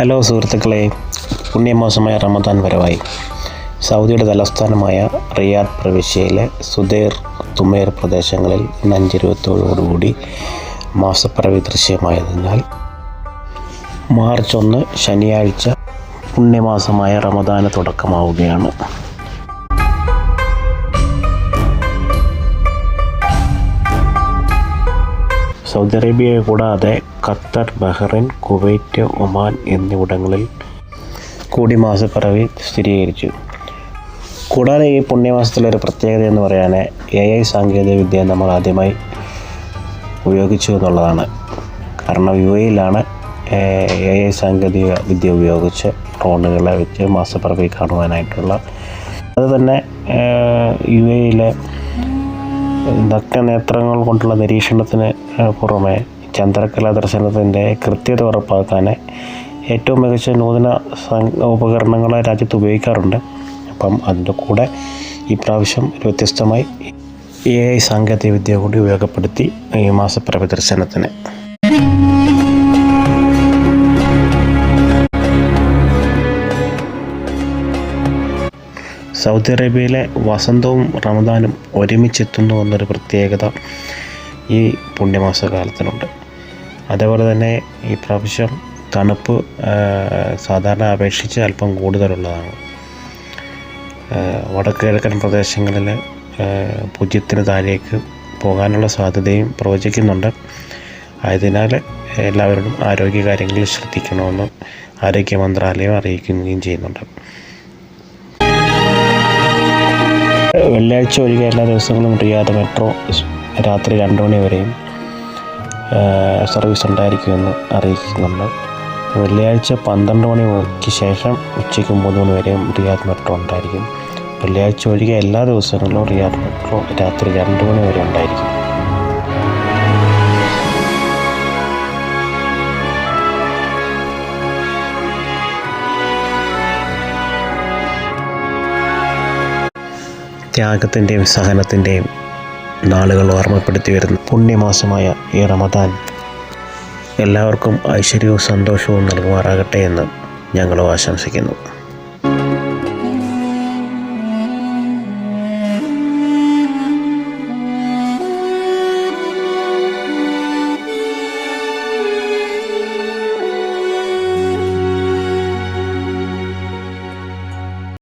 Hello സുഹൃത്തുക്കളെ പുണ്യമാസമായ റമദാൻ വരവായി. സൗദിയുടെ തലസ്ഥാനമായ റിയാദ് പ്രവിശ്യയിലെ സുദേർ തുമേർ പ്രദേശങ്ങളിൽ ഇന്ന് അഞ്ചിരുപത്തോടുകൂടി മാസപ്പിറവി ദൃശ്യമായതിനാൽ മാർച്ച് ഒന്ന് ശനിയാഴ്ച പുണ്യമാസമായ റമദാന് തുടക്കമാവുകയാണ്. സൗദി അറേബ്യയെ കൂടാതെ ഖത്തർ ബഹ്റൈൻ കുവൈറ്റ് ഒമാൻ എന്നിവിടങ്ങളിൽ കൂടി മാസപ്പിറവി സ്ഥിരീകരിച്ചു. കൂടാതെ ഈ പുണ്യമാസത്തിലൊരു പ്രത്യേകത എന്ന് പറയാൻ എ ഐ സാങ്കേതിക വിദ്യ നമ്മൾ ആദ്യമായി ഉപയോഗിച്ചു എന്നുള്ളതാണ്. കാരണം യു എയിലാണ് എ ഐ സാങ്കേതിക വിദ്യ ഉപയോഗിച്ച് ഡ്രോണുകളെ വെച്ച് മാസപ്പിറവി കാണുവാനായിട്ടുള്ള. അതുതന്നെ യു എയിലെ നഗ്നനേത്രങ്ങൾ കൊണ്ടുള്ള നിരീക്ഷണത്തിന് പുറമെ ചന്ദ്രകലാ ദർശനത്തിന്റെ കൃത്യത ഉറപ്പാക്കാൻ ഏറ്റവും മികച്ച നൂതന ഉപകരണങ്ങളെ രാജ്യത്ത് ഉപയോഗിക്കാറുണ്ട്. അപ്പം അതിന്റെ കൂടെ ഈ പ്രാവശ്യം വ്യത്യസ്തമായി എ ഐ സാങ്കേതിക വിദ്യ കൂടി ഉപയോഗപ്പെടുത്തി ഈ മാസപ്പിറവി ദർശനത്തിന്. സൗദി അറേബ്യയിലെ വസന്തവും റമദാനും ഒരുമിച്ചെത്തുന്നു എന്നൊരു പ്രത്യേകത ഈ പുണ്യമാസ കാലത്തിനുണ്ട് അതേപോലെ തന്നെ ഈ പ്രാവശ്യം തണുപ്പ് സാധാരണ അപേക്ഷിച്ച് അല്പം കൂടുതലുള്ളതാണ്. വടക്ക് കിഴക്കൻ പ്രദേശങ്ങളിൽ പൂജ്യത്തിന് താഴേക്ക് പോകാനുള്ള സാധ്യതയും പ്രവചിക്കുന്നുണ്ട്. ആയതിനാൽ എല്ലാവരോടും ആരോഗ്യകാര്യങ്ങളിൽ ശ്രദ്ധിക്കണമെന്ന് ആരോഗ്യ മന്ത്രാലയം അറിയിക്കുകയും ചെയ്യുന്നുണ്ട്. വെള്ളിയാഴ്ച ഒഴികെ എല്ലാ ദിവസങ്ങളും റിയാദ് മെട്രോ രാത്രി രണ്ട് മണി വരെയും സർവീസ് ഉണ്ടായിരിക്കുമെന്ന് അറിയിക്കുന്നുണ്ട്. വെള്ളിയാഴ്ച പന്ത്രണ്ട് മണിക്ക് ശേഷം ഉച്ചയ്ക്ക് മൂന്ന് മണി വരെയും റിയാദ് മെട്രോ ഉണ്ടായിരിക്കും. വെള്ളിയാഴ്ച ഒഴികെ എല്ലാ ദിവസങ്ങളിലും റിയാദ് മെട്രോ രാത്രി രണ്ട് മണി വരെ ഉണ്ടായിരിക്കും. ത്യാഗത്തിന്റെയും സഹനത്തിന്റെയും നാളുകൾ ഓർമ്മപ്പെടുത്തി വരുന്ന പുണ്യമാസമായ ഈ റമദാൻ. എല്ലാവർക്കും ഐശ്വര്യവും സന്തോഷവും നൽകുമാറാകട്ടെ എന്ന് ഞങ്ങളും ആശംസിക്കുന്നു.